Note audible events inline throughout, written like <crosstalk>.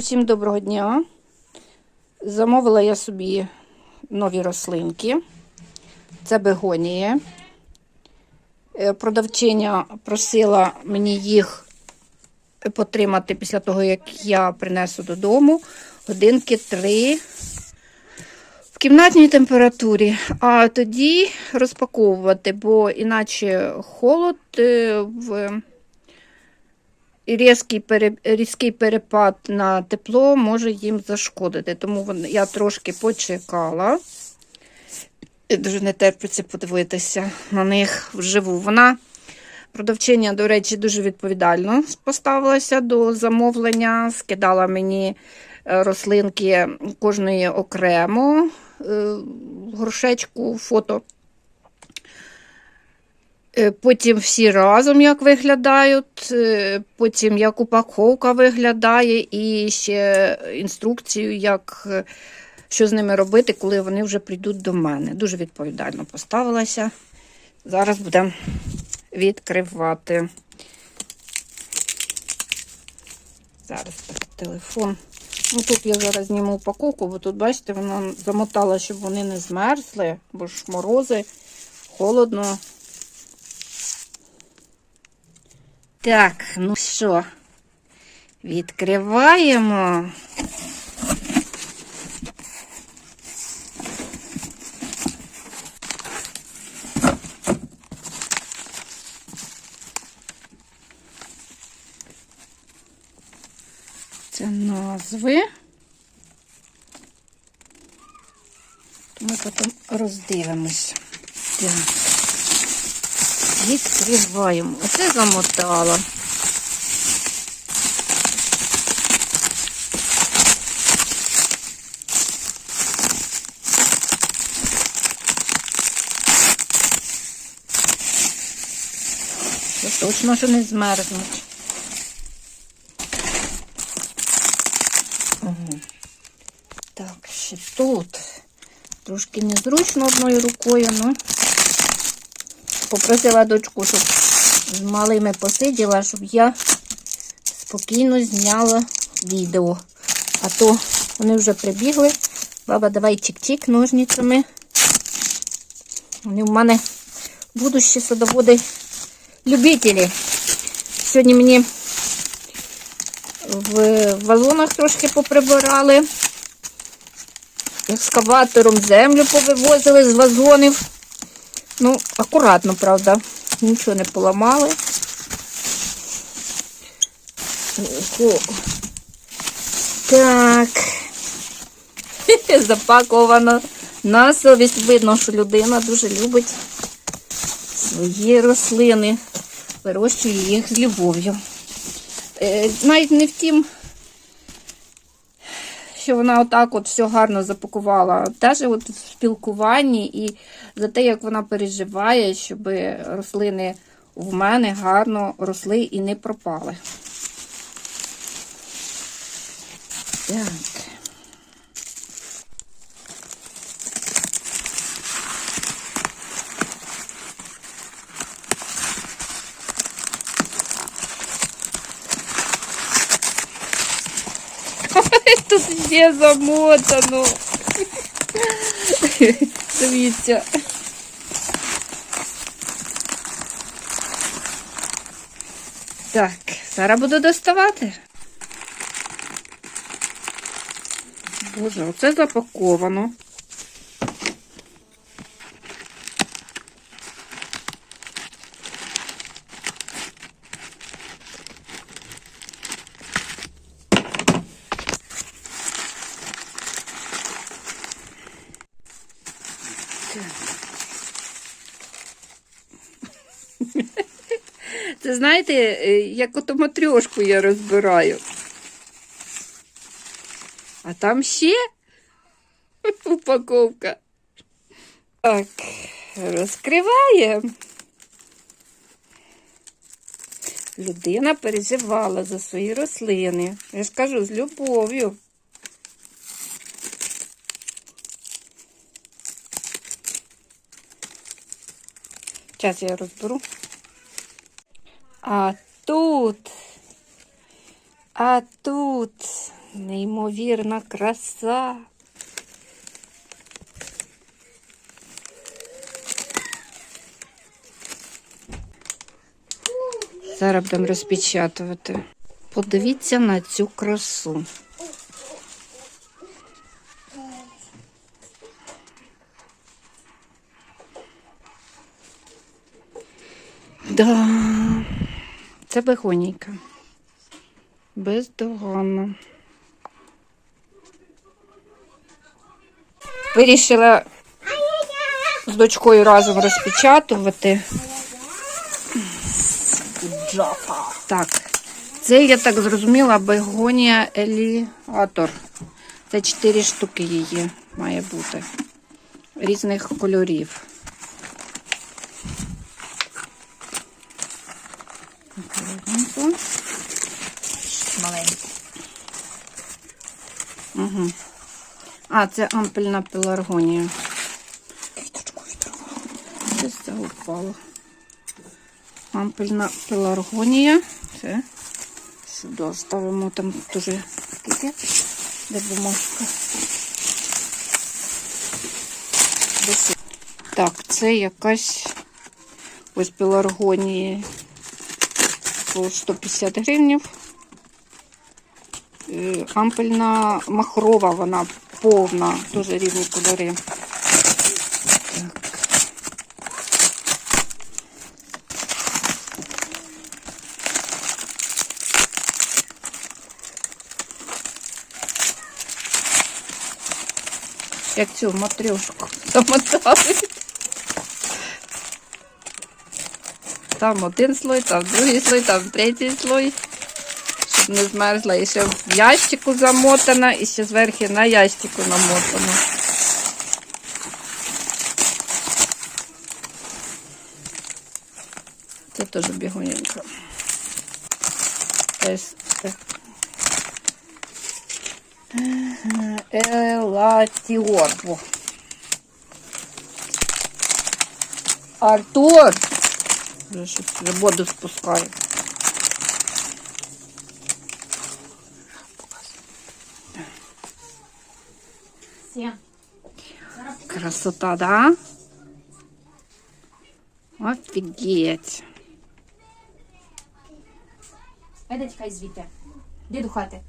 Усім доброго дня. Замовила я собі нові рослинки. Це бегонії. Е, Продавчиня просила мені їх потримати після того, як я принесу додому. Годинки три в кімнатній температурі, а тоді розпаковувати, бо іначе холод е, в і різкий, пере, різкий перепад на тепло може їм зашкодити. Тому я трошки почекала. Дуже не терпиться подивитися на них вживу. Вона, продавчиня, до речі, дуже відповідально поставилася до замовлення, скидала мені е, рослинки кожної окремо, е, горшечку, фото. Е, Потім всі разом як виглядають, е, потім як упаковка виглядає, і ще інструкцію, як, е, що з ними робити, коли вони вже прийдуть до мене. Дуже відповідально поставилася. Зараз будемо відкривати. Зараз так, телефон. Ну, тут я зараз зніму упаковку, бо тут, бачите, вона замотала, щоб вони не змерзли, бо ж морози, холодно. Так, ну що, відкриваємо. Це назви. Ми потім роздивимося. Так. Відкриваємо. Оце замотала. Точно, що не змерзнуть. Так, ще тут. Трошки незручно одною рукою, ну. Попросила дочку, щоб з малими посиділа, щоб я спокійно зняла відео. А то вони вже прибігли. Баба, давай чик-чик ножницями. Вони в мене будущі садоводи любителі. Сьогодні мені в вазонах трошки поприбирали. Екскаватором землю повивозили з вазонів. Ну, акуратно, правда. Нічого не поламали. Ого. Так. <laughs> Запаковано на совість. Видно, що людина дуже любить свої рослини. Вирощує їх з любов'ю. Е, навіть не в тім, що вона отак от все гарно запакувала. Теж от в спілкуванні і за те, як вона переживає, щоб рослини в мене гарно росли і не пропали. Так. Тут все замотано. Дивіться. Так, зараз буду доставати. Боже, оце запаковано. Це знаєте, е, як ото матрьошку я розбираю. А там ще <laughs> упаковка. Так, розкриваємо. Людина переживала за свої рослини. Я ж кажу, з любов'ю. Зараз я розберу. А тут, а тут Неймовірна краса. Зараз будемо розпечатувати. Подивіться на цю красу. Да. Це бегонійка. Бездоганно. Вирішила з дочкою разом розпечатувати. Так, це я так зрозуміла бегонія еліатор. Це чотири штуки її має бути. Різних кольорів. А, це ампельна пеларгонія. Квіточку відрвала. Щось це упало. Ампельна пеларгонія. Це сюди ставимо там дуже скільки? Де бумажка? Так, це якась ось пеларгонії по 150 гривнів. Е, Ампельна махрова, вона повна, дуже різні кольори. Як цю матрьошку замотали. Там один слой, там другий слой, там третій слой. Не змерзла. І ще в ящику замотана, і ще зверху на ящику намотана. Це теж бігуненька. Елатіор. Артур! Вже щось воду спускає. Красота, да? Офігеть. Айда тікай звідти. Де до хати?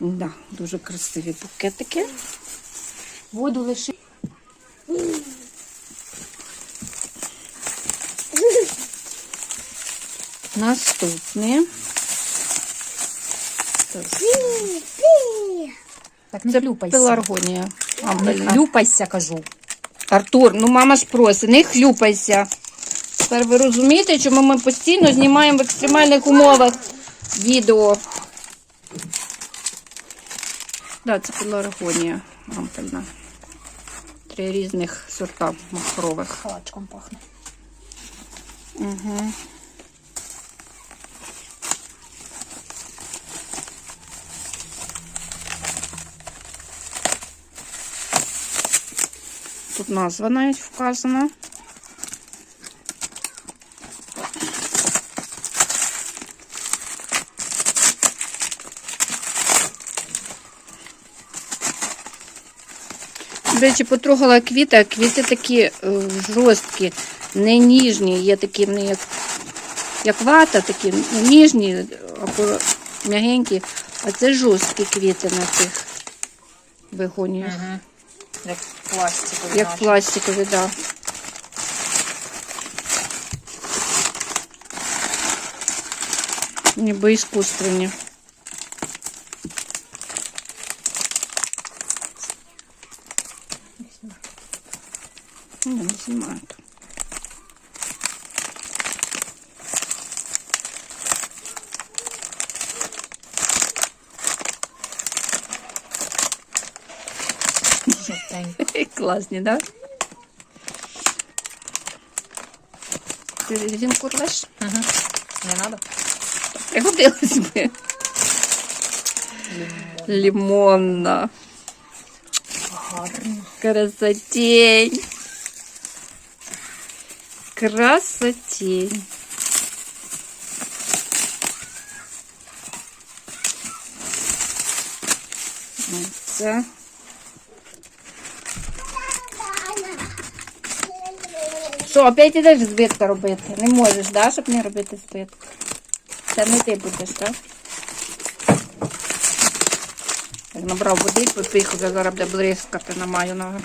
Да, дуже красиві букетики. Воду лиши. Наступні. Так не Це хлюпайся. пеларгонія. Не Ампельна. хлюпайся, кажу. Артур, ну мама ж просить, не хлюпайся. Тепер ви розумієте, чому ми постійно знімаємо в екстремальних умовах відео. Да, це пеларгонія ампельна. Три різних сорта махрових. Халачком пахне. Угу. Тут назва навіть вказана. До речі, потрогала квіти, а квіти такі е, жорсткі, не ніжні, є такі вони як, як вата, такі ну, ніжні або м'ягенькі, а це жорсткі квіти на цих бегоніях. Угу. Пластикові. Як наші. пластикові, так. Да. Ніби іскусственні. Так? Да? Ти резинку рвеш? Угу. Не надо? Пригодилась би. Лимонна. Гарно. Красотень. Красотень. Ну, Це. Що, опять ідеш збитка робити? Не можеш, да, щоб не робити збитку? Це не ти будеш, так? Як набрав води, попіху, зараз буде блискати на маю ногу.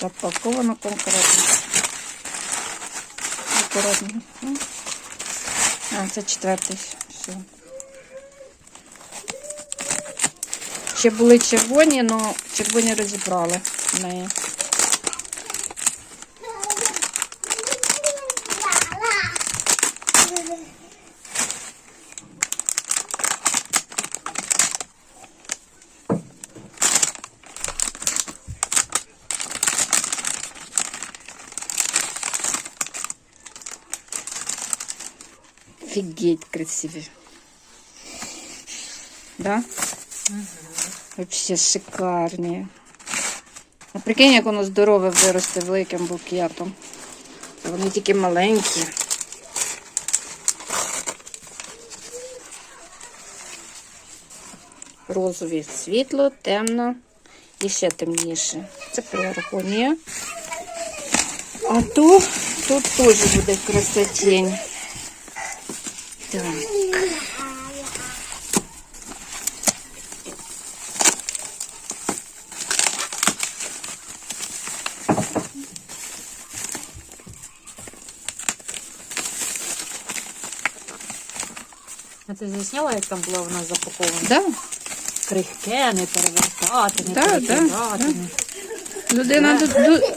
Запаковано конкретно. Акуратно. Ну. А, це четвертий. Все. Ще були червоні, але червоні розібрали в неї. Офігеть красиві. Да? Вообще шикарні. А прикинь, як воно здорове виросте великим букетом. Вони тільки маленькі. Розові світло, темно і ще темніше. Це пеларгонія. А тут, тут теж буде красотень. Так. А ти зняла, як там була вона запакована? Да. Крихке, не перевертати, не Да, да, да. Людина, ду- ду-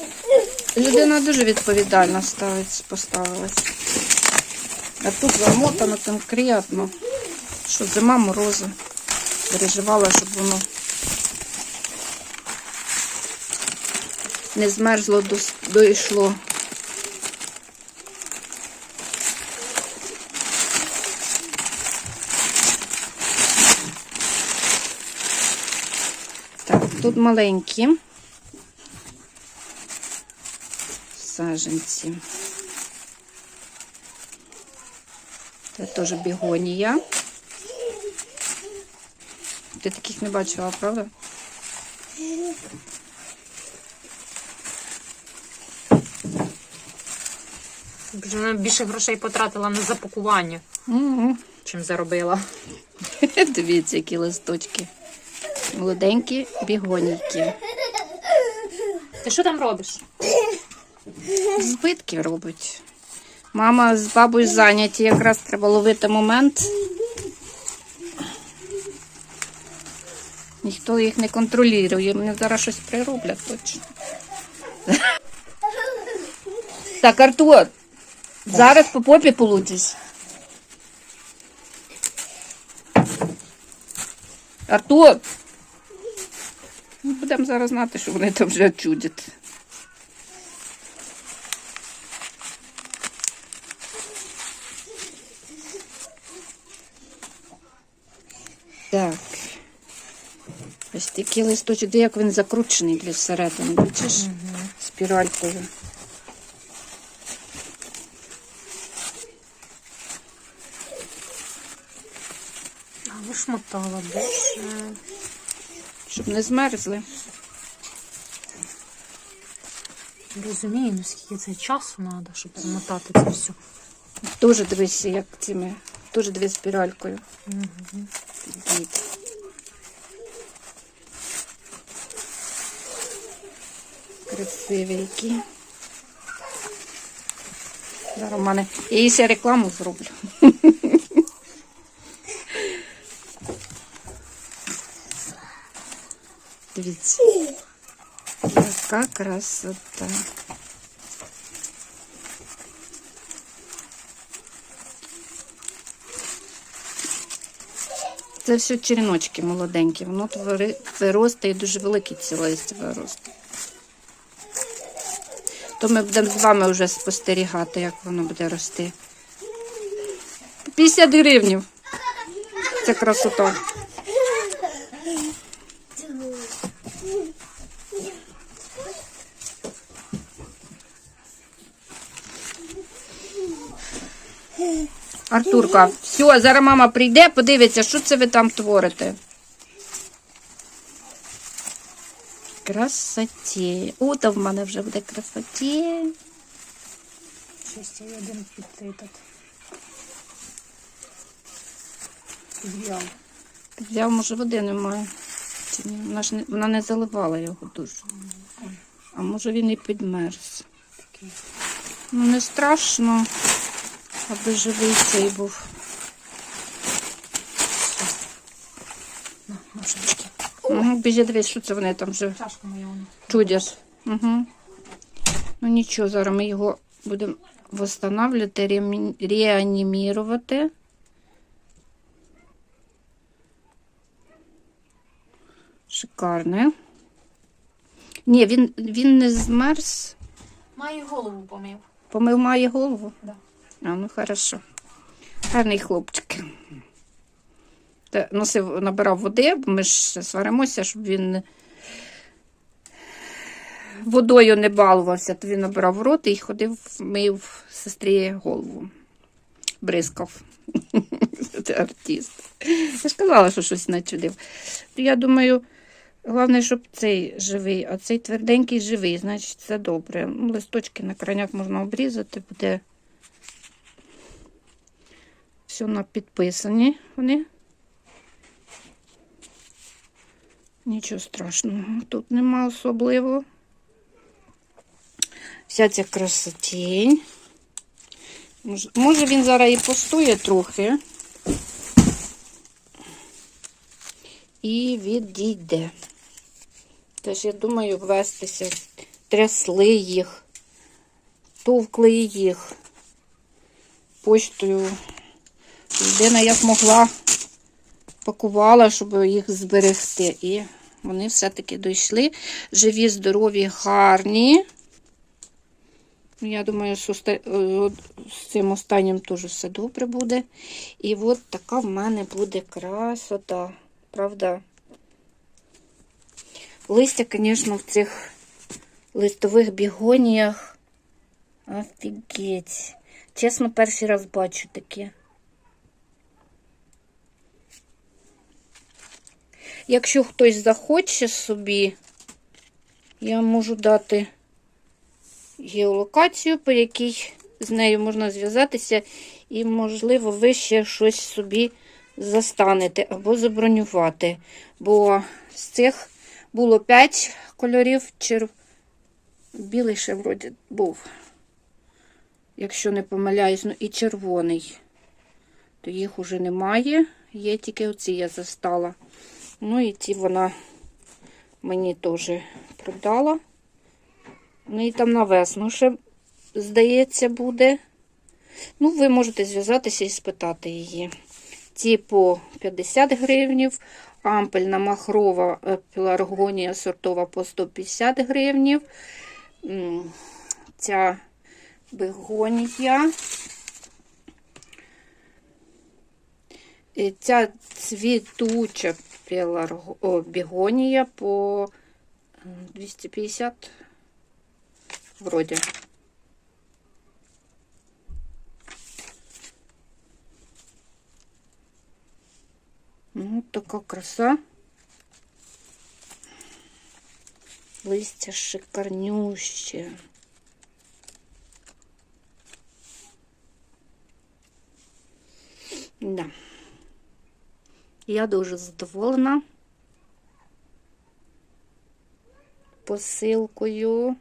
людина дуже відповідально ставить, поставилась. А тут замотано конкретно, що зима морози. Переживала, щоб воно не змерзло, дійшло. Так, тут маленькі саженці. Це теж бігонія. Ти таких не бачила, правда? Вона більше грошей потратила на запакування, Угу. чим заробила. <laughs> Дивіться, які листочки. Молоденькі бігонійки. Ти що там робиш? Збитки робить. Мама з бабою зайняті, якраз треба ловити момент. Ніхто їх не контролює. Мені зараз щось прироблять точно. Так, Артур, зараз по попі получиш. Артур! Ну, Будемо зараз знати, що вони там вже чудять. Так. Ось такий листочок, де як він закручений для всередини, бачиш? Спіралькою. А вишмотала більше. Щоб не змерзли. Розумію, наскільки це часу треба, щоб замотати це все. Дуже дивись, як цими. Дуже дивись спіралькою. Дід. Красиві які. Зараз в мене. Я їй ще рекламу зроблю. <laughs> Дивіться. Яка красота. Це все череночки молоденькі. Воно виросте і дуже великий ці виросте то ми будемо з вами вже спостерігати, як воно буде рости. 50 гривнів. Це красота. Артурка, все, зараз мама прийде, подивиться, що це ви там творите. Красоті. О, то в мене вже буде красоті. Щось я один під этот. Підв'яв. Взяв, може, води немає. Чи ні? Вона ж не, вона не заливала його дуже. А може він і підмерз. Такий. Ну не страшно, аби живий цей був. На, ножички. Угу, біжи, дивись, що це вони там вже Чашка моя вона. чудять. Угу. Ну нічого, зараз ми його будемо восстанавливати, реамі- реанімірувати. Шикарне. Ні, він, він не змерз. Має голову помив. Помив має голову? Да. А, ну хорошо. Гарний хлопчик. Носив, набирав води, бо ми ж сваримося, щоб він водою не балувався, то він набирав рот і ходив, мив сестрі голову. Бризкав. <laughs> Це артист. Я ж казала, що щось начудив. То я думаю, головне, щоб цей живий, а цей тверденький живий, значить це добре. Ну, листочки на крайняк можна обрізати, буде все на підписані вони. Нічого страшного, тут нема особливо. Вся ця красотінь. Може, він зараз і постоє трохи. І відійде. Тож, я думаю, вестися. Трясли їх, товкли їх почтою. Людина як могла пакувала, щоб їх зберегти. І вони все-таки дійшли. Живі, здорові, гарні. Я думаю, е, з цим останнім теж все добре буде. І от така в мене буде красота. Правда? Листя, звісно, в цих листових бігоніях. Офігеть. Чесно, перший раз бачу таке. Якщо хтось захоче собі, я можу дати геолокацію, по якій з нею можна зв'язатися, і, можливо, ви ще щось собі застанете або забронювати. Бо з цих було 5 кольорів, чер... білий ще вроді був, якщо не помиляюсь, ну і червоний. То їх уже немає. Є тільки оці я застала. Ну і ті вона мені теж продала. Ну і там на весну ще, здається, буде. Ну, ви можете зв'язатися і спитати її. Ті по 50 гривнів, ампельна махрова е, пеларгонія сортова по 150 гривнів. Ця бегонія. І Ця цвітуча пеларго... О, бігонія по м, 250 вроді. Ну, така краса. Листя шикарнюще. Да. Я дуже задоволена посилкою.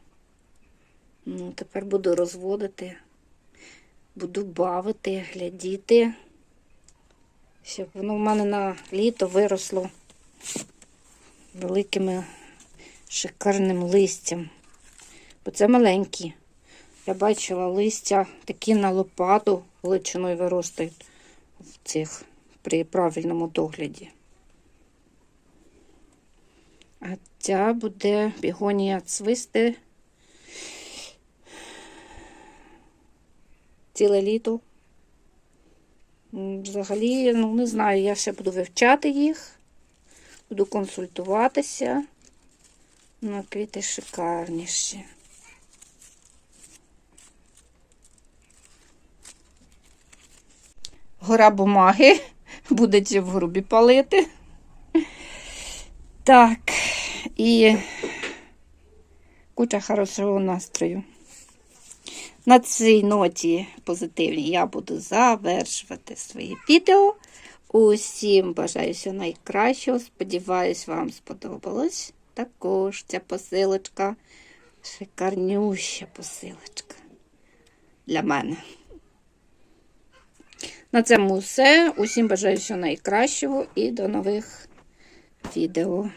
Ну, тепер буду розводити, буду бавити, глядіти, щоб воно в мене на літо виросло великими шикарним листям. Бо це маленькі. Я бачила листя такі на лопату величиною виростають в цих при правильному догляді. А ця буде бігонія цвисти ціле літо. Взагалі, ну не знаю, я ще буду вивчати їх, буду консультуватися. Ну, квіти шикарніші. гора бумаги. Будете в грубі палити. Так, і куча хорошого настрою. На цій ноті позитивній я буду завершувати своє відео. Усім бажаю всього найкращого. Сподіваюсь, вам сподобалось. Також ця посилочка. Шикарнюща посилочка для мене. На цьому все. Усім бажаю всього найкращого і до нових відео.